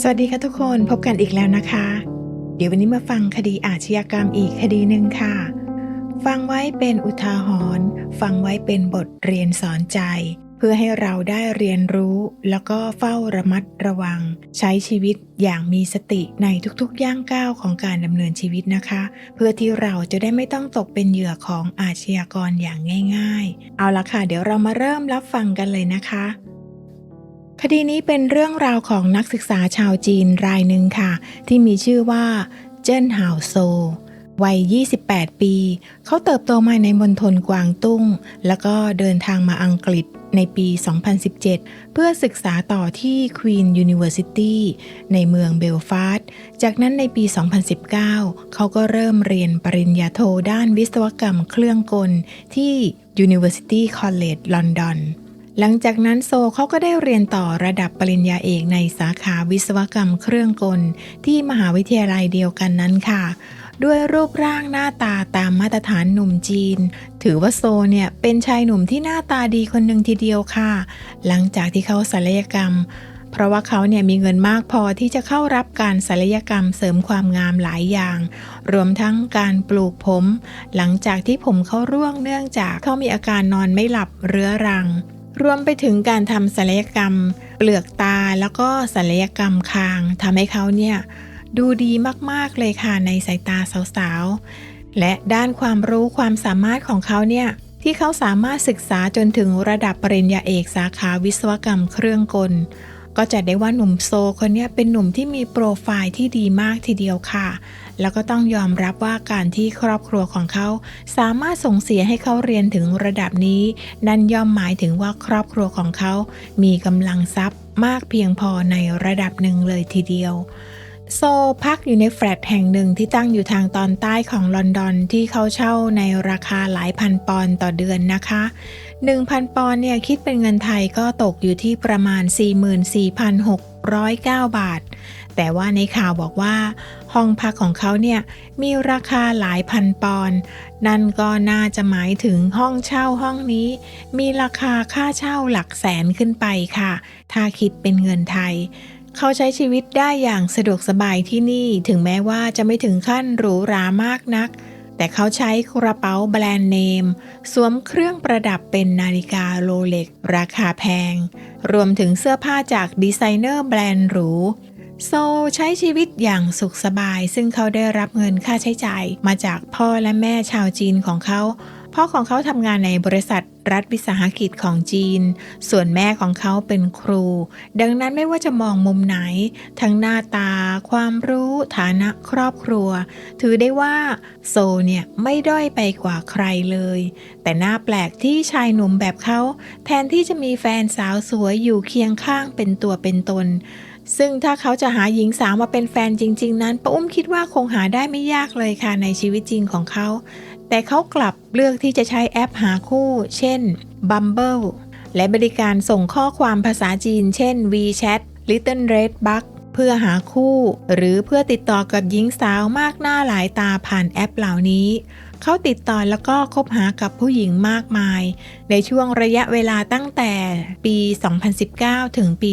สวัสดีค่ะทุกคนพบกันอีกแล้วนะคะ เดี๋ยววันนี้มาฟังคดีอาชญากรรมอีกคดีหนึ่งค่ะ ฟังไว้เป็นอุทาหรณ์ฟังไว้เป็นบทเรียนสอนใจ เพื่อให้เราได้เรียนรู้ แล้วก็เฝ้าระมัดระวัง ใช้ชีวิตอย่างมีสติในทุกๆย่างก้าวของการดำเนินชีวิตนะคะ เพื่อที่เราจะได้ไม่ต้องตกเป็นเหยื่อของอาชญากรอย่างง่าย ๆ เอาละค่ะ เดี๋ยวเรามาเริ่มรับฟังกันเลยนะคะ คดีนี้เป็นเรื่องราวของนักศึกษาชาวจีนรายหนึ่งค่ะ ที่มีชื่อว่า เจิ้นหาวโซ วัย 28 ปี เขาเติบโตมาในมณฑลกวางตุ้ง แล้วก็เดินทางมาอังกฤษในปี 2017 เพื่อศึกษาต่อที่ Queen University ในเมืองเบลฟาสต์จากนั้นในปี 2019 เขาก็เริ่มเรียนปริญญาโทด้านวิศวกรรมเครื่องกลที่ University College London หลังจากนั้นโซเขาก็ได้เรียนต่อระดับปริญญาเอกในสาขาวิศวกรรมเครื่องกล ที่มหาวิทยาลัยเดียวกันนั้นค่ะ ด้วยรูปร่างหน้าตาตามมาตรฐานหนุ่มจีน ถือว่าโซเนี่ยเป็นชายหนุ่มที่หน้าตาดีคนหนึ่งทีเดียวค่ะ หลังจากที่เขาศัลยกรรม เพราะว่าเขาเนี่ยมีเงินมากพอที่จะเข้ารับการศัลยกรรมเสริมความงามหลายอย่าง รวมทั้งการปลูกผม หลังจากที่ผมเขาร่วงเนื่องจากเขามีอาการนอนไม่หลับเรื้อรัง รวมไปถึงการทำศัลยกรรม เปลือกตาแล้วก็ศัลยกรรมคางทำให้เขาเนี่ยดูดีมากๆเลยค่ะในสายตาสาวๆ และด้านความรู้ความสามารถของเขาเนี่ยที่เขาสามารถศึกษาจนถึงระดับปริญญาเอกสาขาวิศวกรรมเครื่องกล ก็จะได้ว่าหนุ่มโซคนนี้เป็นหนุ่มที่มีโปรไฟล์ที่ดีมากทีเดียวค่ะ แล้วก็ต้องยอมรับว่าการที่ครอบครัวของเขา สามารถส่งเสียให้เขาเรียนถึงระดับนี้ นั่นย่อมหมายถึงว่าครอบครัวของเขา มีกำลังทรัพย์มากเพียงพอในระดับหนึ่งเลยทีเดียว โซพักอยู่ในแฟลตแห่งหนึ่งที่ตั้งอยู่ทางตอนใต้ของลอนดอนที่เขาเช่าในราคาหลายพันปอนด์ต่อเดือนนะคะ 1,000 ปอนด์เนี่ยคิดเป็นเงินไทยก็ตกอยู่ที่ประมาณ 44,609 บาท แต่ว่าในข่าวบอกว่า ห้องพักของเขาเนี่ยมีราคาหลายพันปอนด์นั่นก็น่าจะหมายถึงห้องเช่าห้องนี้ มีราคาค่าเช่าหลักแสนขึ้นไปค่ะ ถ้าคิดเป็นเงินไทย เขาใช้ชีวิตได้อย่างสะดวกสบายที่นี่ถึงแม้ว่าจะไม่ถึงขั้นหรูหรามากนัก แต่เขาใช้กระเป๋าแบรนด์เนม สวมเครื่องประดับเป็นนาฬิกาโรเล็ก ราคาแพง รวมถึงเสื้อผ้าจากดีไซเนอร์แบรนด์หรูโซใช้ชีวิตอย่างสุขสบาย ซึ่งเขาได้รับเงินค่าใช้จ่ายมาจากพ่อและแม่ชาวจีนของเขา พ่อของเขาทำงานในบริษัทรัฐวิสาหกิจของจีน ส่วนแม่ของเขาเป็นครู ดังนั้นไม่ว่าจะมองมุมไหน ทั้งหน้าตา ความรู้ฐานะครอบครัว ถือได้ว่าโซเนี่ยไม่ด้อยไปกว่าใครเลย แต่น่าแปลกที่ชายหนุ่มแบบเขา แทนที่จะมีแฟนสาวสวยอยู่เคียงข้างเป็นตัวเป็นตนซึ่งถ้าเขาจะหาหญิงสาวมาเป็นแฟนจริง ๆ นั้นป้าอุ้มคิดว่าคงหาได้ไม่ยากเลยค่ะในชีวิตจริงของเขา แต่เขากลับเลือกที่จะใช้แอปหาคู่ เช่น Bumble และบริการส่งข้อความภาษาจีน เช่น WeChat Little Red Bug เพื่อหาคู่ หรือเพื่อติดต่อกับหญิงสาวมากหน้าหลายตาผ่านแอปเหล่านี้ เขาติดต่อแล้วก็คบหากับผู้หญิงมากมาย ในช่วงระยะเวลาตั้งแต่ปี 2019 ถึงปี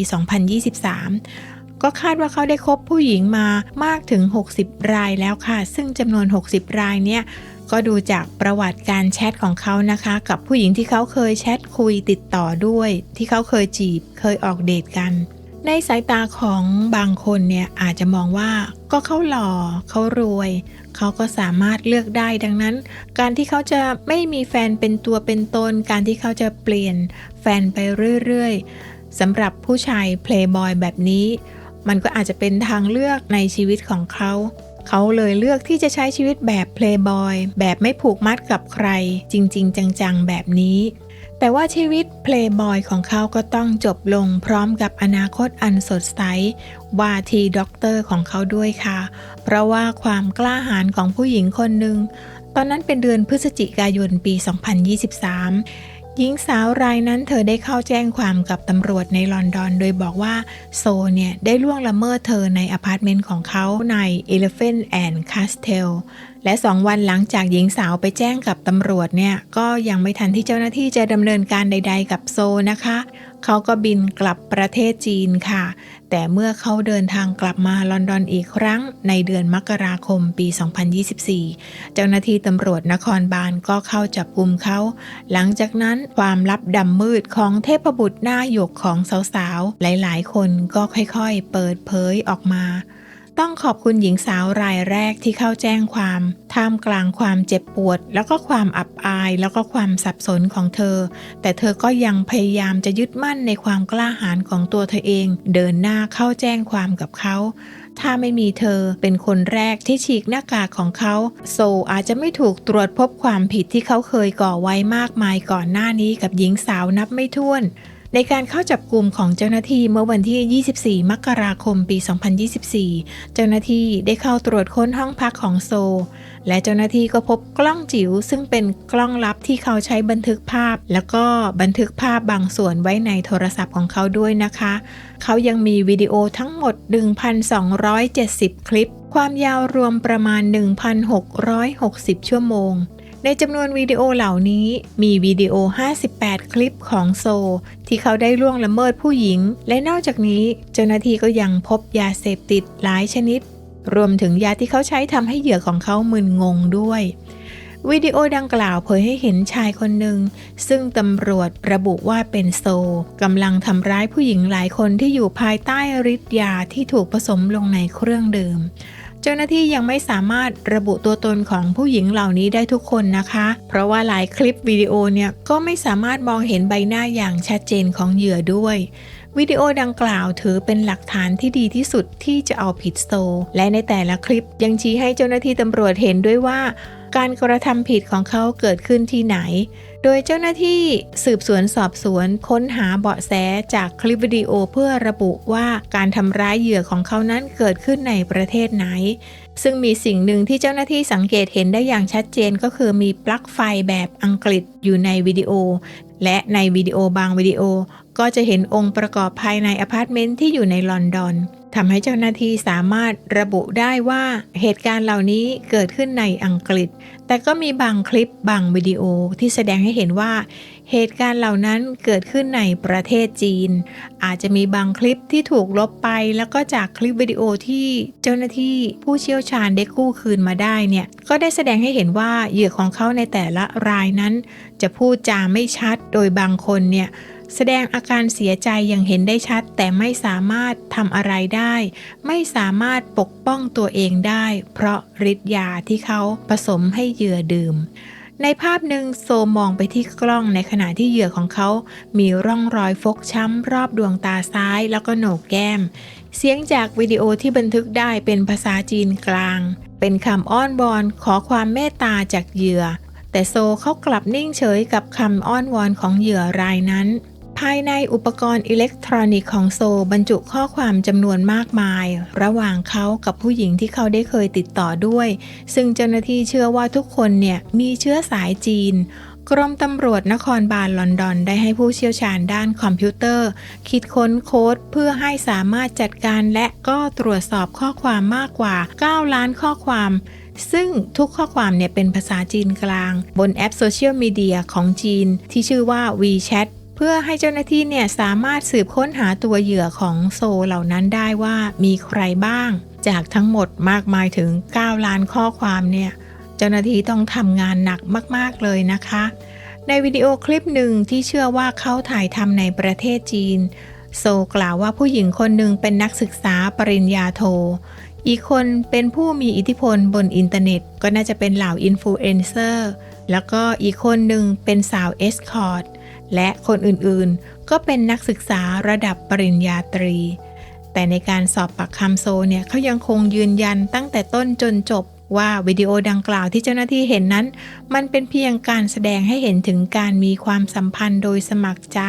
2023ก็คาดว่าเขาได้คบผู้หญิงมามากถึง 60 รายแล้วค่ะ ซึ่งจำนวน 60 รายเนี่ย ก็ดูจากประวัติการแชทของเขานะคะ กับผู้หญิงที่เขาเคยแชทคุยติดต่อด้วย ที่เขาเคยจีบเคยออกเดทกัน ในสายตาของบางคนเนี่ยอาจจะมองว่าก็เขาหล่อเขารวย เขาก็สามารถเลือกได้ดังนั้น การที่เขาจะไม่มีแฟนเป็นตัวเป็นตน การที่เขาจะเปลี่ยนแฟนไปเรื่อยๆสำหรับผู้ชายเพลย์บอยแบบนี้ มันก็อาจจะเป็นทางเลือกในชีวิตของเขา เขาเลยเลือกที่จะใช้ชีวิตแบบเพลย์บอยแบบไม่ผูกมัดกับใคร จริง ๆ จัง ๆ แบบนี้ แต่ว่าชีวิตเพลย์บอยของเขาก็ต้องจบลงพร้อมกับอนาคตอันสดใสว่าทีด็อกเตอร์ของเขาด้วยค่ะ เพราะว่าความกล้าหาญของผู้หญิงคนหนึ่งตอนนั้นเป็นเดือนพฤศจิกายนปี 2023 หญิงสาวรายนั้นเธอได้เข้าแจ้งความกับตำรวจในลอนดอน โดยบอกว่าโซเนี่ยได้ล่วงละเมิดเธอในอพาร์ตเมนต์ของเขาใน Elephant and Castle และสองวันหลังจากหญิงสาวไปแจ้งกับตำรวจเนี่ยก็ยังไม่ทันที่เจ้าหน้าที่จะดำเนินการใด ๆ กับโซนะคะ เขาก็บินกลับประเทศจีนค่ะ แต่เมื่อเขาเดินทางกลับมาลอนดอนอีกครั้งในเดือนมกราคมปี 2024 เจ้าหน้าที่ตำรวจนครบาลก็เข้าจับกลุ่มเขา หลังจากนั้นความลับดำมืดของเทพบุตรหน้าหยกของสาวๆ หลายๆ คนก็ค่อยๆ เปิดเผยออกมา ต้องขอบคุณหญิงสาวรายแรกที่เข้าแจ้งความ ท่ามกลางความเจ็บปวด แล้วก็ความอับอาย แล้วก็ความสับสนของเธอ แต่เธอก็ยังพยายามจะยึดมั่นในความกล้าหาญของตัวเธอเอง เดินหน้าเข้าแจ้งความกับเขา ถ้าไม่มีเธอเป็นคนแรกที่ฉีกหน้ากากของเขา โซอาจจะไม่ถูกตรวจพบความผิดที่เขาเคยก่อไว้มากมายก่อนหน้านี้กับหญิงสาวนับไม่ถ้วน ในการเข้าจับกลุ่มของเจ้าหน้าที่เมื่อวันที่ 24 มกราคม ปี 2024 เจ้าหน้าที่ได้เข้าตรวจค้นห้องพักของโซ และเจ้าหน้าที่ก็พบกล้องจิ๋วซึ่งเป็นกล้องลับที่เขาใช้บันทึกภาพ แล้วก็บันทึกภาพบางส่วนไว้ในโทรศัพท์ของเขาด้วยนะคะ เขายังมีวิดีโอทั้งหมด 1,270 คลิป ความยาวรวมประมาณ 1,660 ชั่วโมง ในจำนวนวิดีโอเหล่านี้มีวิดีโอ 58 คลิปของโซ ที่เขาได้ล่วงละเมิดผู้หญิง และนอกจากนี้เจ้าหน้าที่ก็ยังพบยาเสพติดหลายชนิด รวมถึงยาที่เขาใช้ทำให้เหยื่อของเขามึนงงด้วยวิดีโอดังกล่าวเผยให้เห็นชายคนหนึ่ง ซึ่งตำรวจระบุว่าเป็นโซกำลังทำร้ายผู้หญิงหลายคนที่อยู่ภายใต้ฤทธิ์ยาที่ถูกผสมลงในเครื่องดื่ม เจ้าหน้าที่ยังไม่สามารถระบุตัวตนของผู้หญิงเหล่านี้ได้ทุกคนนะคะ เพราะว่าหลายคลิปวิดีโอเนี่ยก็ไม่สามารถมองเห็นใบหน้าอย่างชัดเจนของเหยื่อด้วยวิดีโอดังกล่าวถือเป็นหลักฐานที่ดีที่สุดที่จะเอาผิดโซ และในแต่ละคลิปยังชี้ให้เจ้าหน้าที่ตำรวจเห็นด้วยว่า การกระทำผิดของเขาเกิดขึ้นที่ไหน โดยเจ้าหน้าที่สืบสวนสอบสวนค้นหาเบาะแสจากคลิปวิดีโอเพื่อระบุว่าการทำร้ายเหยื่อของเขานั้นเกิดขึ้นในประเทศไหน ซึ่งมีสิ่งหนึ่งที่เจ้าหน้าที่สังเกตเห็นได้อย่างชัดเจนก็คือมีปลั๊กไฟแบบอังกฤษอยู่ในวิดีโอ และในวิดีโอบางวิดีโอ ก็จะเห็นองค์ประกอบภายในอพาร์ตเมนต์ที่อยู่ในลอนดอน ทำให้เจ้าหน้าที่สามารถระบุได้ว่าเหตุการณ์เหล่านี้เกิดขึ้นในอังกฤษ แต่ก็มีบางคลิปบางวิดีโอที่แสดงให้เห็นว่า เหตุการณ์เหล่านั้นเกิดขึ้นในประเทศจีน อาจจะมีบางคลิปที่ถูกลบไป แล้วก็จากคลิปวิดีโอที่เจ้าหน้าที่ผู้เชี่ยวชาญได้กู้คืนมาได้เนี่ยก็ได้แสดงให้เห็นว่าเหยื่อของเขาในแต่ละรายนั้น จะพูดจาไม่ชัดโดยบางคนเนี่ย แสดงอาการเสียใจอย่างเห็นได้ชัด แต่ไม่สามารถทำอะไรได้ ไม่สามารถปกป้องตัวเองได้ เพราะฤทธิ์ยาที่เขาผสมให้เหยื่อดื่ม ในภาพหนึ่งโซมองไปที่กล้องในขณะที่เหยื่อของเขา มีร่องรอยฟกช้ำรอบดวงตาซ้ายแล้วก็โหนกแก้ม เสียงจากวิดีโอที่บันทึกได้เป็นภาษาจีนกลาง เป็นคำอ้อนวอนขอความเมตตาจากเหยื่อแต่โซเขากลับนิ่งเฉยกับคำอ้อนวอนของเหยื่อรายนั้นายในอุปกรณ์อิเล็กทรอนิกส์ของโซบรรจุข้อความจำนวนมากมาย ระหว่างเขากับผู้หญิงที่เขาได้เคยติดต่อด้วย ซึ่งเจ้าหน้าที่เชื่อว่าทุกคนเนี่ยมีเชื้อสายจีน กรมตำรวจนครบาลลอนดอนได้ให้ผู้เชี่ยวชาญด้านคอมพิวเตอร์ คิดค้นโค้ดเพื่อให้สามารถจัดการและก็ตรวจสอบข้อความมากกว่า 9 ล้านข้อความซึ่งทุกข้อความเนี่ยเป็นภาษาจีนกลาง บนแอปโซเชียลมีเดียของจีน ที่ชื่อว่า WeChat เพื่อให้เจ้าหน้าที่เนี่ยสามารถสืบค้นหาตัวเหยื่อของโซเหล่านั้นได้ว่ามีใครบ้าง จากทั้งหมดมากมายถึง 9 ล้านข้อความเนี่ยเจ้าหน้าที่ต้องทำงานหนักมากๆเลยนะคะ ในวิดีโอคลิปหนึ่งที่เชื่อว่าเขาถ่ายทำในประเทศจีน โซกล่าวว่าผู้หญิงคนหนึ่งเป็นนักศึกษาปริญญาโท อีกคนเป็นผู้มีอิทธิพลบนอินเทอร์เน็ต ก็น่าจะเป็นเหล่าอินฟลูเอนเซอร์แล้วก็อีกคนหนึ่งเป็นสาวเอสคอร์ต และคนอื่นๆ ก็เป็นนักศึกษาระดับปริญญาตรี แต่ในการสอบปากคำโซเนี่ยเขายังคงยืนยันตั้งแต่ต้นจนจบว่าวิดีโอดังกล่าวที่เจ้าหน้าที่เห็นนั้น มันเป็นเพียงการแสดงให้เห็นถึงการมีความสัมพันธ์โดยสมัครใจ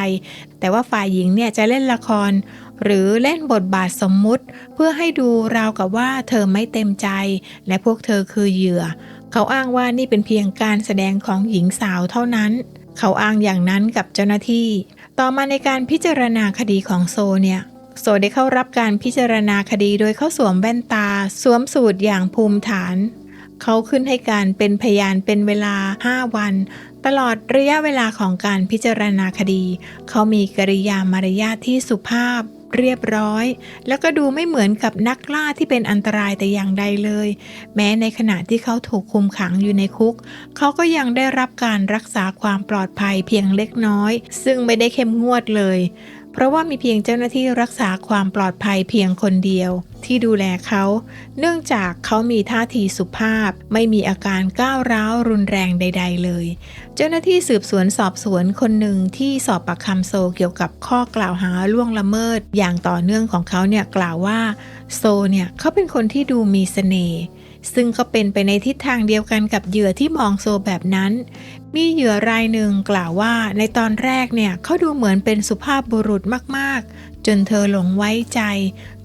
แต่ว่าฝ่ายหญิงเนี่ยจะเล่นละคร หรือเล่นบทบาทสมมุติ เพื่อให้ดูราวกับว่าเธอไม่เต็มใจ และพวกเธอคือเหยื่อ เขาอ้างว่านี่เป็นเพียงการแสดงของหญิงสาวเท่านั้น เขาอ้างอย่างนั้นกับเจ้าหน้าที่ ต่อมาในการพิจารณาคดีของโซเนี่ย โซได้เข้ารับการพิจารณาคดีโดยเขาสวมแว่นตา สวมสูตรอย่างภูมิฐาน เขาขึ้นให้การเป็นพยานเป็นเวลา 5 วัน ตลอดระยะเวลาของการพิจารณาคดี เขามีกริยามารยาทที่สุภาพ เรียบร้อย แล้วก็ดูไม่เหมือนกับนักล่าที่เป็นอันตรายแต่อย่างใดเลย แม้ในขณะที่เขาถูกคุมขังอยู่ในคุก เขาก็ยังได้รับการรักษาความปลอดภัยเพียงเล็กน้อย ซึ่งไม่ได้เข้มงวดเลย เพราะว่ามีเพียงเจ้าหน้าที่รักษาความปลอดภัยเพียงคนเดียว ที่ดูแลเขา เนื่องจากเขามีท่าทีสุภาพ ไม่มีอาการก้าวร้าวรุนแรงใด ๆ เลย เจ้าหน้าที่สืบสวนสอบสวนคนหนึ่งที่สอบปากคำโซเกี่ยวกับข้อกล่าวหาล่วงละเมิด อย่างต่อเนื่องของเขาเนี่ยกล่าวว่าโซเนี่ยเขาเป็นคนที่ดูมีเสน่ห์ซึ่งก็เป็นไปในทิศทางเดียวกันกับเหยื่อที่มองโซแบบนั้น มีเหยื่อรายหนึ่งกล่าวว่าในตอนแรกเนี่ยเขาดูเหมือนเป็นสุภาพบุรุษมากๆ จนเธอหลงไว้ใจ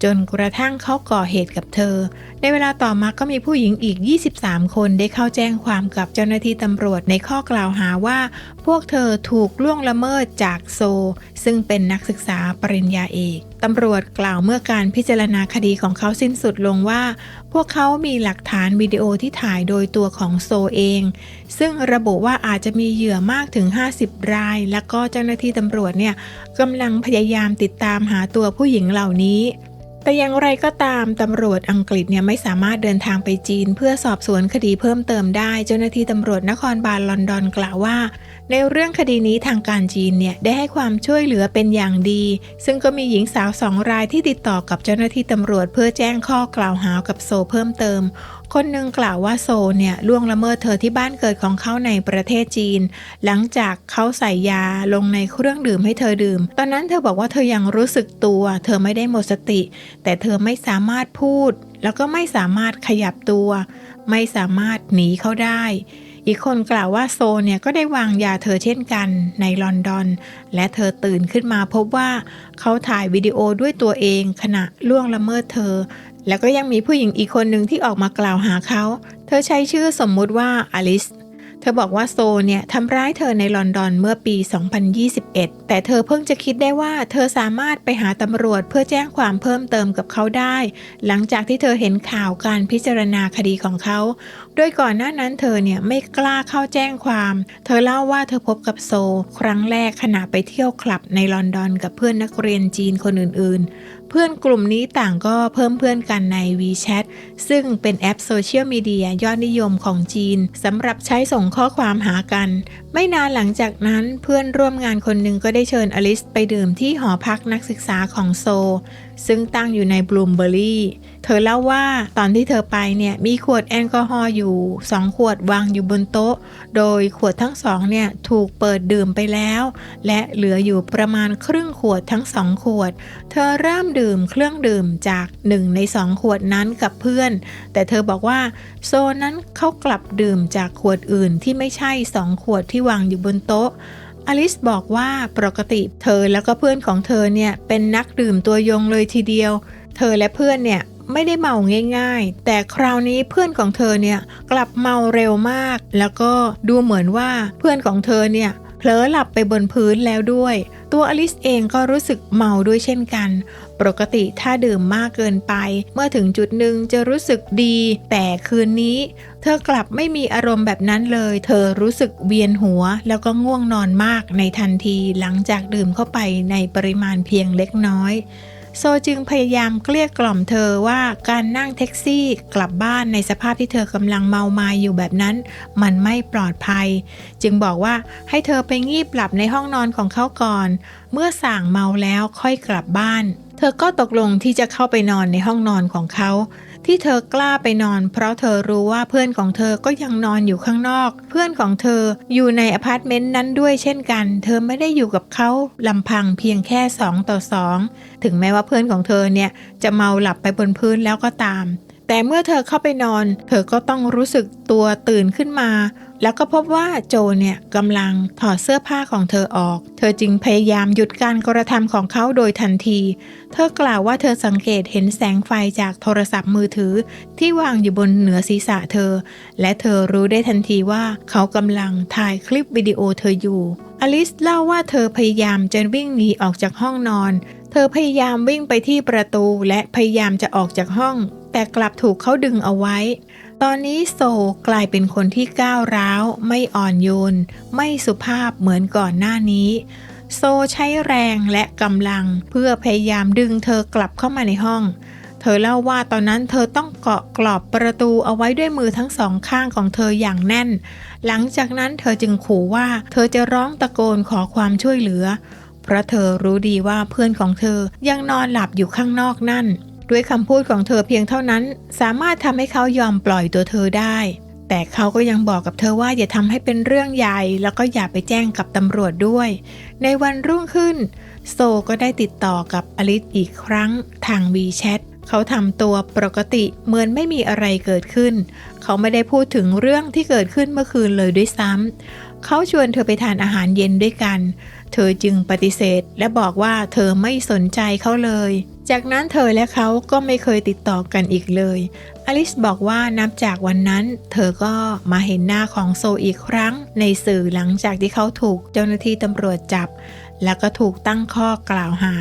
จนกระทั่งเขาก่อเหตุกับเธอ ในเวลาต่อมาก็มีผู้หญิงอีก 23 คนได้เข้าแจ้งความกับเจ้าหน้าที่ตำรวจในข้อกล่าวหาว่า พวกเธอถูกล่วงละเมิดจากโซ ซึ่งเป็นนักศึกษาปริญญาเอกตำรวจกล่าวเมื่อการพิจารณาคดีของเขาสิ้นสุดลงว่า พวกเขามีหลักฐานวิดีโอที่ถ่ายโดยตัวของโซเอง ซึ่งระบุว่าอาจจะมีเหยื่อมากถึง 50 ราย และก็เจ้าหน้าที่ตำรวจเนี่ยกำลังพยายามติดตามหาตัวผู้หญิงเหล่านี้ แต่อย่างไรก็ตามตำรวจอังกฤษเนี่ยไม่สามารถเดินทางไปจีน เพื่อสอบสวนคดีเพิ่มเติมได้ เจ้าหน้าที่ตำรวจนครบาลลอนดอนกล่าวว่า ในเรื่องคดีนี้ทางการจีนเนี่ยได้ให้ความช่วยเหลือเป็นอย่างดี ซึ่งก็มีหญิงสาวสองรายที่ติดต่อกับเจ้าหน้าที่ตำรวจเพื่อแจ้งข้อกล่าวหากับโซเพิ่มเติม คนหนึ่งกล่าวว่าโซเนี่ยล่วงละเมิดเธอที่บ้านเกิดของเขาในประเทศจีน หลังจากเขาใส่ยาลงในเครื่องดื่มให้เธอดื่ม ตอนนั้นเธอบอกว่าเธอยังรู้สึกตัว เธอไม่ได้หมดสติ แต่เธอไม่สามารถพูด แล้วก็ไม่สามารถขยับตัว ไม่สามารถหนีเขาได้ อีกคนกล่าวว่าโซเนี่ยก็ได้วางยาเธอเช่นกันในลอนดอน และเธอตื่นขึ้นมาพบว่าเขาถ่ายวิดีโอด้วยตัวเองขณะล่วงละเมิดเธอ แล้วก็ยังมีผู้หญิงอีกคนหนึ่งที่ออกมากล่าวหาเขา เธอใช้ชื่อสมมุติว่าอลิสเธอบอกว่าโซเนี่ยทำร้ายเธอในลอนดอนเมื่อปี 2021 แต่เธอเพิ่งจะคิดได้ว่าเธอสามารถไปหาตำรวจเพื่อแจ้งความเพิ่มเติมกับเขาได้ หลังจากที่เธอเห็นข่าวการพิจารณาคดีของเขา โดยก่อนหน้านั้นเธอเนี่ยไม่กล้าเข้าแจ้งความ เธอเล่าว่าเธอพบกับโซ ครั้งแรกขณะไปเที่ยวคลับในลอนดอนกับเพื่อนนักเรียนจีนคนอื่น ๆ เพื่อนกลุ่มนี้ต่างก็เพิ่มเพื่อนกันใน WeChat ซึ่งเป็นแอปโซเชียลมีเดียยอดนิยมของจีนสำหรับใช้ส่งข้อความหากัน ไม่นานหลังจากนั้นเพื่อนร่วมงานคนหนึ่งก็ได้เชิญอลิสไปดื่มที่หอพักนักศึกษาของโซ ซึ่งตั้งอยู่ในบลูมเบอรี่ เธอเล่าว่าตอนที่เธอไปเนี่ยมีขวดแอลกอฮอล์อยู่ 2 ขวดวางอยู่บนโต๊ะ โดยขวดทั้งสองเนี่ยถูกเปิดดื่มไปแล้ว และเหลืออยู่ประมาณครึ่งขวดทั้งสองขวด เธอเริ่มดื่มเครื่องดื่มจากหนึ่งในสองขวดนั้นกับเพื่อน แต่เธอบอกว่าโซนั้นเขากลับดื่มจากขวดอื่นที่ไม่ใช่สองขวดที่วางอยู่บนโต๊ะอลิสบอกว่าปกติเธอแล้วก็เพื่อนของเธอเนี่ยเป็นนักดื่มตัวยงเลยทีเดียว เธอและเพื่อนเนี่ย ไม่ได้เมาง่ายๆ แต่คราวนี้เพื่อนของเธอเนี่ยกลับเมาเร็วมาก แล้วก็ดูเหมือนว่าเพื่อนของเธอเนี่ยเผลอหลับไปบนพื้นแล้วด้วย ตัวอลิสเองก็รู้สึกเมาด้วยเช่นกัน ปกติถ้าดื่มมากเกินไป เมื่อถึงจุดหนึ่งจะรู้สึกดี แต่คืนนี้ เธอกลับไม่มีอารมณ์แบบนั้นเลย เธอรู้สึกเวียนหัว แล้วก็ง่วงนอนมากในทันทีหลังจากดื่มเข้าไปในปริมาณเพียงเล็กน้อย โซจึงพยายามเกลี้ยกล่อมเธอว่าการนั่งแท็กซี่กลับบ้านในสภาพที่เธอกำลังเมามายอยู่แบบนั้น มันไม่ปลอดภัย จึงบอกว่าให้เธอไปงีบหลับในห้องนอนของเขาก่อน เมื่อสั่งเมาแล้วค่อยกลับบ้าน เธอก็ตกลงที่จะเข้าไปนอนในห้องนอนของเขา ที่เธอกล้าไปนอน เพราะเธอรู้ว่าเพื่อนของเธอก็ยังนอนอยู่ข้างนอก เพื่อนของเธออยู่ในอพาร์ตเมนต์นั้นด้วยเช่นกัน เธอไม่ได้อยู่กับเขาลำพังเพียงแค่สองต่อสองถึงแม้ว่าเพื่อนของเธอเนี่ยจะเมาหลับไปบนพื้นแล้วก็ตาม แต่เมื่อเธอเข้าไปนอน เธอก็ต้องรู้สึกตัวตื่นขึ้นมา แล้วก็พบว่าโจเนี่ยกำลังถอดเสื้อผ้าของเธอออก เธอจึงพยายามหยุดการกระทำของเขาโดยทันที เธอกล่าวว่าเธอสังเกตเห็นแสงไฟจากโทรศัพท์มือถือ ที่วางอยู่บนเหนือศีรษะเธอ และเธอรู้ได้ทันทีว่าเขากำลังถ่ายคลิปวิดีโอเธออยู่ อลิสเล่าว่าเธอพยายามจะวิ่งหนีออกจากห้องนอนเธอพยายามวิ่งไปที่ประตูและพยายามจะออกจากห้อง แต่กลับถูกเขาดึงเอาไว้ ตอนนี้โซกลายเป็นคนที่ก้าวร้าว ไม่อ่อนโยน ไม่สุภาพเหมือนก่อนหน้านี้ โซใช้แรงและกำลังเพื่อพยายามดึงเธอกลับเข้ามาในห้อง เธอเล่าว่าตอนนั้นเธอต้องเกาะกรอบประตูเอาไว้ด้วยมือทั้งสองข้างของเธออย่างแน่น หลังจากนั้นเธอจึงขู่ว่าเธอจะร้องตะโกนขอความช่วยเหลือ เพราะเธอรู้ดีว่าเพื่อนของเธอยังนอนหลับอยู่ข้างนอกนั่น ด้วยคำพูดของเธอเพียงเท่านั้น สามารถทำให้เขายอมปล่อยตัวเธอได้ แต่เขาก็ยังบอกกับเธอว่าอย่าทำให้เป็นเรื่องใหญ่ แล้วก็อย่าไปแจ้งกับตำรวจด้วย ในวันรุ่งขึ้น โซก็ได้ติดต่อกับอลิสอีกครั้งทางวีแชทเขาทำตัวปกติเหมือนไม่มีอะไรเกิดขึ้น เขาไม่ได้พูดถึงเรื่องที่เกิดขึ้นเมื่อคืนเลยด้วยซ้ำเขาชวนเธอไปทานอาหารเย็นด้วยกัน เธอจึงปฏิเสธ และบอกว่าเธอไม่สนใจเขาเลย จากนั้นเธอและเขาก็ไม่เคยติดต่อกันอีกเลย อลิสบอกว่านับจากวันนั้น เธอก็มาเห็นหน้าของโซอีกครั้ง ในสื่อหลังจากที่เขาถูกเจ้าหน้าที่ตำรวจจับ แล้วก็ถูกตั้งข้อกล่าวหา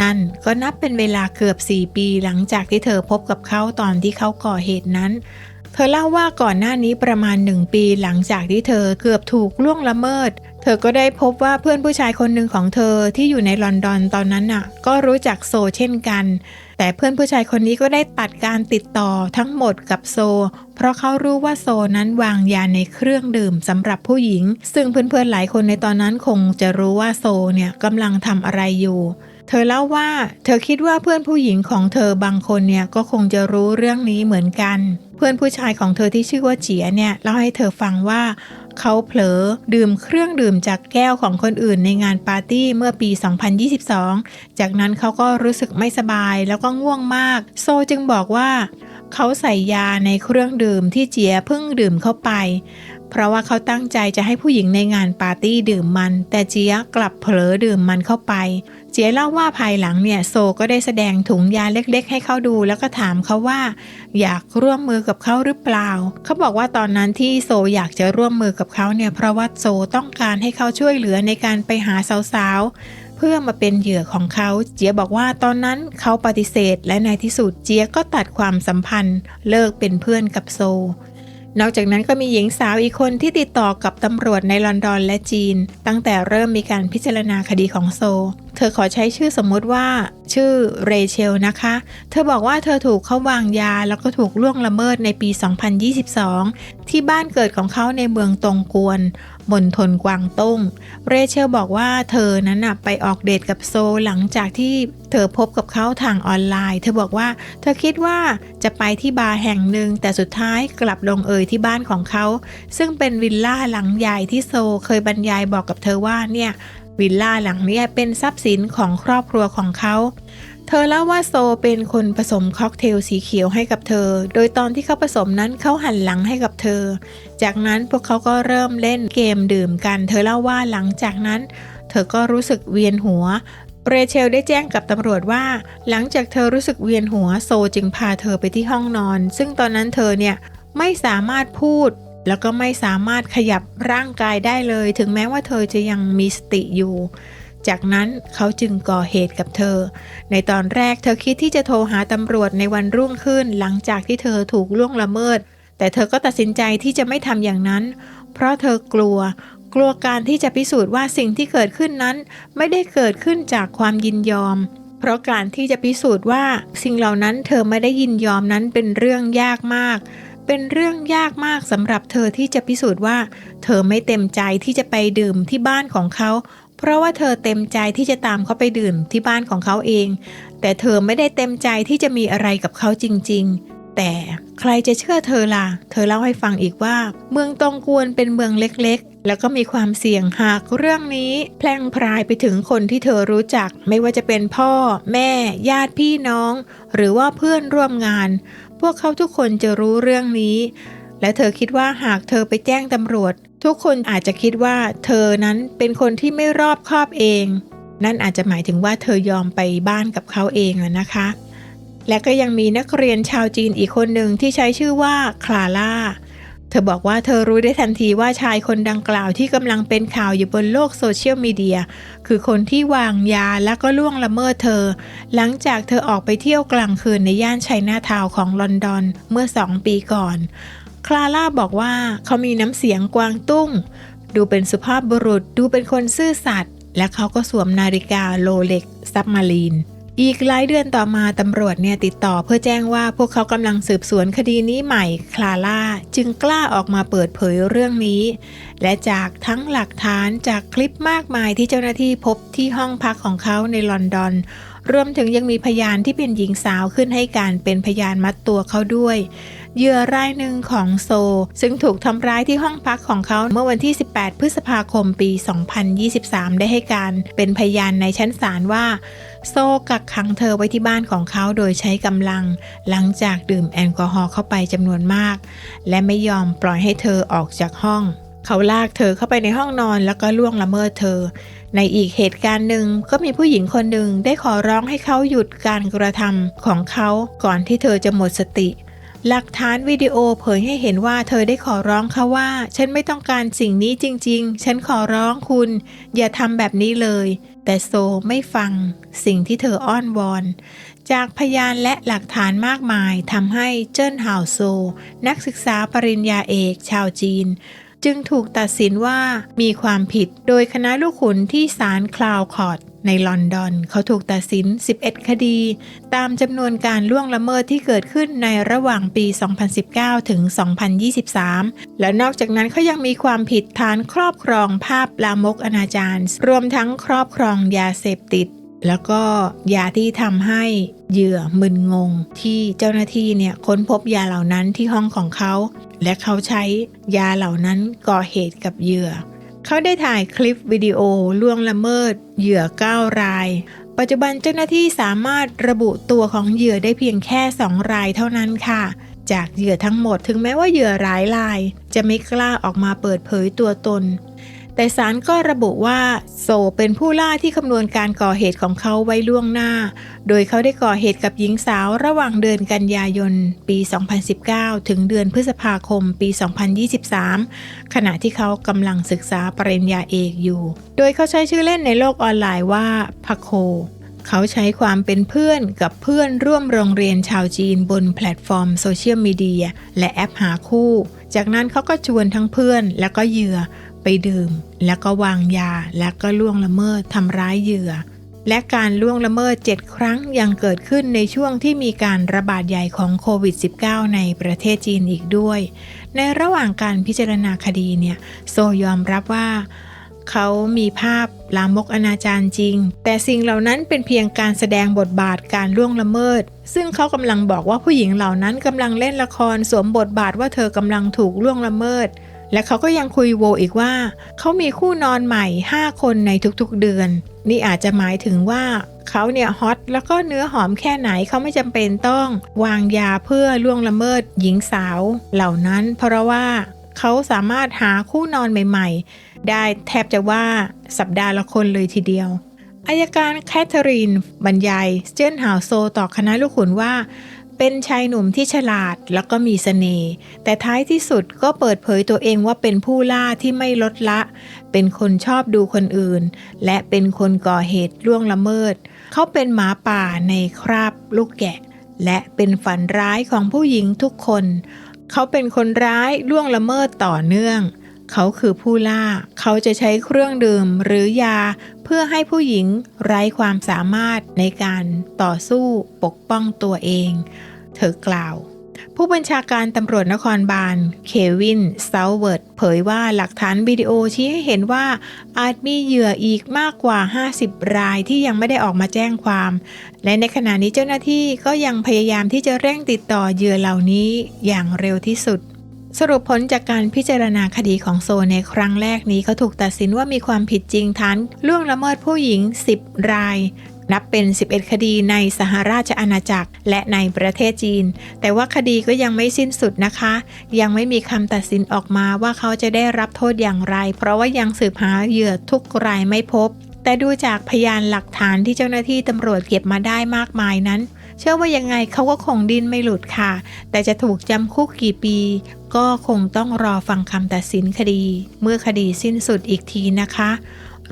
นั่นก็นับเป็นเวลาเกือบ 4 ปีหลังจากที่เธอพบกับเขาตอนที่เขาก่อเหตุนั้น เธอเล่าว่าก่อนหน้านี้ประมาณหนึ่งปีหลังจากที่เธอเกือบถูกล่วงละเมิดเธอก็ได้พบว่าเพื่อนผู้ชายคนหนึ่งของเธอที่อยู่ในลอนดอนตอนนั้นน่ะ ก็รู้จักโซเช่นกัน แต่เพื่อนผู้ชายคนนี้ก็ได้ตัดการติดต่อทั้งหมดกับโซ เพราะเขารู้ว่าโซนั้นวางยาในเครื่องดื่มสำหรับผู้หญิง ซึ่งเพื่อนๆหลายคนในตอนนั้นคงจะรู้ว่าโซเนี่ยกำลังทำอะไรอยู่เธอเล่าว่าเธอคิดว่าเพื่อนผู้หญิงของเธอบางคนเนี่ยก็คงจะรู้เรื่องนี้เหมือนกัน เพื่อนผู้ชายของเธอที่ชื่อว่าเจียเนี่ยเล่าให้เธอฟังว่า เขาเผลอ ดื่มเครื่องดื่มจากแก้วของคนอื่นในงานปาร์ตี้เมื่อปี 2022 จากนั้นเขาก็รู้สึกไม่สบายแล้วก็ง่วงมาก โซจึงบอกว่า เขาใส่ยาในเครื่องดื่มที่เจียเพิ่งดื่มเข้าไป เพราะว่าเขาตั้งใจจะให้ผู้หญิงในงานปาร์ตี้ดื่มมัน แต่เจียกลับเผลอดื่มมันเข้าไป จียเล่าว่าภายหลังเนี่ยโซก็ได้แสดงถุงยาเล็กๆ ให้เขาดู แล้วก็ถามเขาว่า อยากร่วมมือกับเขาหรือเปล่า เขาบอกว่าตอนนั้นที่โซอยากจะร่วมมือกับเขาเนี่ยเพราะว่าโซต้องการให้เขาช่วยเหลือในการไปหาสาวๆ เพื่อมาเป็นเหยื่อของเขา เจียบอกว่าตอนนั้นเขาปฏิเสธ และในที่สุดเจียก็ตัดความสัมพันธ์ เลิกเป็นเพื่อนกับโซนอกจากนั้นก็มีหญิงสาวอีกคนที่ติดต่อกับตำรวจในลอนดอนและจีน ตั้งแต่เริ่มมีการพิจารณาคดีของโซ เธอขอใช้ชื่อสมมุติว่า ชื่อเรเชลนะคะ เธอบอกว่าเธอถูกเขาวางยาแล้วก็ถูกล่วงละเมิดในปี 2022 ที่บ้านเกิดของเขาในเมืองตงกวนมณฑลกวางตุ้ง เรเชลบอกว่าเธอนั้นนะไปออกเดทกับโซหลังจากที่เธอพบกับเขาทางออนไลน์ เธอบอกว่า เธอคิดว่าจะไปที่บาร์แห่งหนึ่ง แต่สุดท้ายกลับลงเอยที่บ้านของเขา ซึ่งเป็นวิลล่าหลังใหญ่ที่โซเคยบรรยายบอกกับเธอว่าเนี่ย วิลล่าหลังนี้เป็นทรัพย์สินของครอบครัวของเขา เธอเล่าว่าโซเป็นคนผสมค็อกเทลสีเขียวให้กับเธอ โดยตอนที่เขาผสมนั้นเขาหันหลังให้กับเธอ จากนั้นพวกเขาก็เริ่มเล่นเกมดื่มกัน เธอเล่าว่าหลังจากนั้น เธอก็รู้สึกเวียนหัวเรเชลได้แจ้งกับตำรวจว่า หลังจากเธอรู้สึกเวียนหัวโซจึงพาเธอไปที่ห้องนอน ซึ่งตอนนั้นเธอเนี่ยไม่สามารถพูด แล้วก็ไม่สามารถขยับร่างกายได้เลย ถึงแม้ว่าเธอจะยังมีสติอยู่ จากนั้นเขาจึงก่อเหตุกับเธอ ในตอนแรกเธอคิดที่จะโทรหาตำรวจในวันรุ่งขึ้น หลังจากที่เธอถูกล่วงละเมิด แต่เธอก็ตัดสินใจที่จะไม่ทำอย่างนั้น เพราะเธอกลัว กลัวการที่จะพิสูจน์ว่าสิ่งที่เกิดขึ้นนั้น ไม่ได้เกิดขึ้นจากความยินยอมเพราะการที่จะพิสูจน์ว่าสิ่งเหล่านั้นเธอไม่ได้ยินยอมนั้นเป็นเรื่องยากมาก เป็นเรื่องยากมากสำหรับเธอที่จะพิสูจน์ว่า เธอไม่เต็มใจที่จะไปดื่มที่บ้านของเขา เพราะว่าเธอเต็มใจที่จะตามเขาไปดื่มที่บ้านของเขาเอง แต่เธอไม่ได้เต็มใจที่จะมีอะไรกับเขาจริง ๆ แต่ใครจะเชื่อเธอล่ะ เธอเล่าให้ฟังอีกว่า เมืองตองกวนเป็นเมืองเล็กๆ แล้วก็มีความเสี่ยงหากเรื่องนี้ แพร่งพรายไปถึงคนที่เธอรู้จัก ไม่ว่าจะเป็นพ่อ แม่ ญาติพี่น้อง หรือว่าเพื่อนร่วมงาน พวกเขาทุกคนจะรู้เรื่องนี้ และเธอคิดว่าหากเธอไปแจ้งตำรวจ ทุกคนอาจจะคิดว่า เธอนั้นเป็นคนที่ไม่รอบคอบเอง นั่นอาจจะหมายถึงว่าเธอยอมไปบ้านกับเขาเองอะนะคะ และก็ยังมีนักเรียนชาวจีนอีกคนหนึ่งที่ใช้ชื่อว่าคลาล่า เธอบอกว่าเธอรู้ได้ทันทีว่าชายคนดังกล่าวที่กำลังเป็นข่าวอยู่บนโลกโซเชียลมีเดีย คือคนที่วางยาและก็ล่วงละเมิดเธอ หลังจากเธอออกไปเที่ยวกลางคืนในย่านไชน่าทาวน์ของลอนดอนเมื่อสองปีก่อน คลาร่าบอกว่าเขามีน้ำเสียงกวางตุ้ง ดูเป็นสุภาพบุรุษ ดูเป็นคนซื่อสัตย์และเขาก็สวมนาฬิกาโรเล็กซับมารีน อีกหลายเดือนต่อมาตำรวจเนี่ยติดต่อเพื่อแจ้งว่าพวกเขากำลังสืบสวนคดีนี้ใหม่คลาร่าจึงกล้าออกมาเปิดเผยเรื่องนี้ และจากทั้งหลักฐานจากคลิปมากมายที่เจ้าหน้าที่พบที่ห้องพักของเขาในลอนดอน รวมถึงยังมีพยานที่เป็นหญิงสาวขึ้นให้การเป็นพยานมัดตัวเขาด้วย เหยื่อรายหนึ่งของโซ ซึ่งถูกทำร้ายที่ห้องพักของเขาเมื่อวันที่ 18 พฤษภาคมปี 2023 ได้ให้การเป็นพยานในชั้นศาลว่า โซกักขังเธอไว้ที่บ้านของเขาโดยใช้กำลัง หลังจากดื่มแอลกอฮอล์เข้าไปจำนวนมาก และไม่ยอมปล่อยให้เธอออกจากห้อง เขาลากเธอเข้าไปในห้องนอนแล้วก็ล่วงละเมิดเธอ ในอีกเหตุการณ์หนึ่งก็มีผู้หญิงคนหนึ่งได้ขอร้องให้เขาหยุดการกระทำของเขาก่อนที่เธอจะหมดสติ หลักฐานวิดีโอเผยให้เห็นว่าเธอได้ขอร้องเขาว่า ฉันไม่ต้องการสิ่งนี้จริง ๆ ฉันขอร้องคุณ อย่าทำแบบนี้เลย แต่โซไม่ฟังสิ่งที่เธออ้อนวอน จากพยานและหลักฐานมากมายทำให้เจิ้นห่าวโซ นักศึกษาปริญญาเอกชาวจีน จึงถูกตัดสินว่ามีความผิดโดยคณะลูกขุนที่ศาลคลาวคอร์ดในลอนดอน เขาถูกตัดสิน 11 คดี ตามจำนวนการล่วงละเมิดที่เกิดขึ้นในระหว่างปี 2019 ถึง 2023 และนอกจากนั้นเขายังมีความผิดฐานครอบครองภาพลามกอนาจารรวมทั้งครอบครองยาเสพติด แล้วก็ยาที่ทำให้เหยื่อมึนงง ที่เจ้าหน้าที่เนี่ยค้นพบยาเหล่านั้นที่ห้องของเขา และเขาใช้ยาเหล่านั้นก่อเหตุกับเหยื่อ เขาได้ถ่ายคลิปวิดีโอล่วงละเมิด เหยื่อ 9 ราย ปัจจุบันเจ้าหน้าที่สามารถระบุตัวของเหยื่อได้เพียงแค่ 2 รายเท่านั้นค่ะ จากเหยื่อทั้งหมดถึงแม้ว่าเหยื่อหลายราย จะไม่กล้าออกมาเปิดเผยตัวตน แต่ศาลก็ระบุว่า โซเป็นผู้ล่าที่คำนวณการก่อเหตุของเขาไว้ล่วงหน้า โดยเขาได้ก่อเหตุกับหญิงสาวระหว่างเดือนกันยายน ปี 2019 ถึงเดือนพฤษภาคม ปี 2023 ขณะที่เขากำลังศึกษาปริญญาเอกอยู่ โดยเขาใช้ชื่อเล่นในโลกออนไลน์ว่าพักโคเขาใช้ความเป็นเพื่อนกับเพื่อนร่วมโรงเรียนชาวจีนบนแพลตฟอร์มโซเชียลมีเดียและแอปหาคู่ จากนั้นเขาก็ชวนทั้งเพื่อนและก็เหยื่อ ไปดื่ม แล้วก็วางยาและก็ล่วงละเมิดทำร้ายเหยื่อ และการล่วงละเมิด 7 ครั้งยังเกิดขึ้นในช่วงที่มีการระบาดใหญ่ของโควิด -19 ในประเทศจีนอีกด้วย ในระหว่างการพิจารณาคดีเนี่ยโซยอมรับว่าเขามีภาพลามกอนาจารจริง แต่สิ่งเหล่านั้นเป็นเพียงการแสดงบทบาทการล่วงละเมิด ซึ่งเขากำลังบอกว่าผู้หญิงเหล่านั้นกำลังเล่นละครสวมบทบาทว่าเธอกำลังถูกล่วงละเมิด และเขาก็ยังคุยโวอีกว่า เขามีคู่นอนใหม่ 5 คนในทุกๆเดือน นี่อาจจะหมายถึงว่าเขาเนี่ยฮอตแล้วก็เนื้อหอมแค่ไหนเขาไม่จำเป็นต้อง วางยาเพื่อล่วงละเมิดหญิงสาว เหล่านั้นเพราะว่าเขาสามารถหาคู่นอนใหม่ ๆ ได้แทบจะว่าสัปดาห์ละคนเลยทีเดียวอายการแคทเธอรีนบรรยายเจนฮาวโซต่อคณะลูกขุนว่า เป็นชายหนุ่มที่ฉลาดแล้วก็มีเสน่ห์แต่ท้ายที่สุดก็เปิดเผยตัวเองว่าเป็นผู้ล่าที่ไม่ลดละ เป็นคนชอบดูคนอื่น และเป็นคนก่อเหตุล่วงละเมิด เขาเป็นหมาป่าในคราบลูกแกะ และเป็นฝันร้ายของผู้หญิงทุกคน เขาเป็นคนร้ายล่วงละเมิดต่อเนื่อง เขาคือผู้ล่า เขาจะใช้เครื่องดื่มหรือยา เพื่อให้ผู้หญิงไร้ความสามารถในการต่อสู้ปกป้องตัวเอง เธอกล่าว ผู้บัญชาการตำรวจนครบาล เควินเซาเวิร์ดเผยว่าหลักฐานวิดีโอชี้ให้เห็นว่าอาจมีเหยื่ออีกมากกว่า 50 รายที่ยังไม่ได้ออกมาแจ้งความ และในขณะนี้เจ้าหน้าที่ก็ยังพยายามที่จะเร่งติดต่อเหยื่อเหล่านี้อย่างเร็วที่สุด สรุปผลจากการพิจารณาคดีของโซในครั้งแรกนี้เขาถูกตัดสินว่ามีความผิดจริงฐานล่วงละเมิดผู้หญิง 10 ราย นับเป็น 11 คดีในสหราชอาณาจักรและในประเทศจีน แต่ว่าคดีก็ยังไม่สิ้นสุดนะคะ ยังไม่มีคำตัดสินออกมาว่าเขาจะได้รับโทษอย่างไร เพราะว่ายังสืบหาเหยื่อทุกรายไม่พบแต่ดูจากพยานหลักฐานที่เจ้าหน้าที่ตำรวจเก็บมาได้มากมายนั้น เชื่อว่ายังไงเขาก็คงดิ้นไม่หลุดค่ะ แต่จะถูกจำคุกกี่ปี ก็คงต้องรอฟังคำตัดสินคดี เมื่อคดีสิ้นสุดอีกทีนะคะ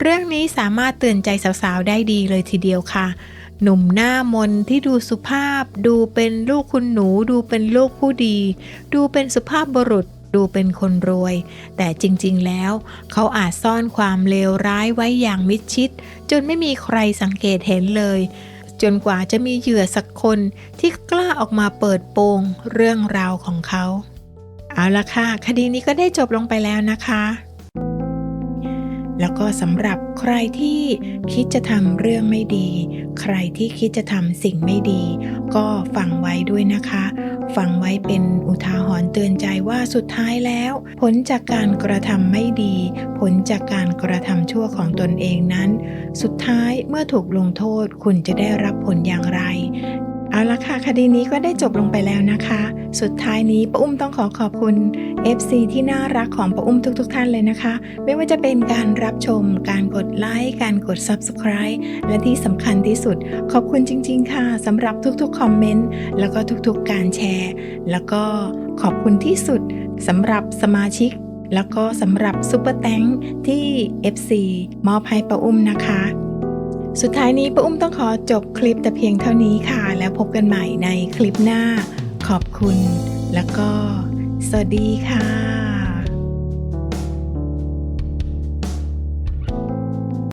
เรื่องนี้สามารถเตือนใจสาวๆได้ดีเลยทีเดียวค่ะหนุ่มหน้ามนที่ดูสุภาพ ดูเป็นลูกคุณหนู ดูเป็นลูกผู้ดี ดูเป็นสุภาพบุรุษ ดูเป็นคนรวย แต่จริงๆแล้ว เขาอาจซ่อนความเลวร้ายไว้อย่างมิดชิด จนไม่มีใครสังเกตเห็นเลย จนกว่าจะมีเหยื่อสักคนที่กล้าออกมาเปิดโปงเรื่องราวของเขา เอาละค่ะ คดีนี้ก็ได้จบลงไปแล้วนะคะ แล้วก็สำหรับใครที่คิดจะทำเรื่องไม่ดี ใครที่คิดจะทำสิ่งไม่ดี ก็ฟังไว้ด้วยนะคะ ฟังไว้เป็นอุทาหรณ์เตือนใจว่าสุดท้ายแล้ว ผลจากการกระทำไม่ดี ผลจากการกระทำชั่วของตนเองนั้น สุดท้ายเมื่อถูกลงโทษคุณจะได้รับผลอย่างไร เอาละค่ะ คดีนี้ก็ได้จบลงไปแล้วนะคะ สุดท้ายนี้ป้าอุ้มต้องขอขอบคุณ FC ที่น่ารักของป้าอุ้มทุกๆทท่านเลยนะคะ ไม่ว่าจะเป็นการรับชม การกดไลค์ การกด Subscribe และที่สำคัญที่สุด ขอบคุณจริง ๆ ค่ะสำหรับทุกๆคอมเมนต์แล้วก็ทุกๆการแชร์ แล้วก็ขอบคุณที่สุดสำหรับสมาชิกแล้วก็สำหรับซุปเปอร์แตงที่ FC มอบให้ป้าอุ้มนะคะ สุดท้ายนี้ป้าอุ้มต้องขอจบคลิปแต่เพียงเท่านี้ค่ะ แล้วพบกันใหม่ในคลิปหน้า ขอบคุณ แล้วก็ สวัสดีค่ะ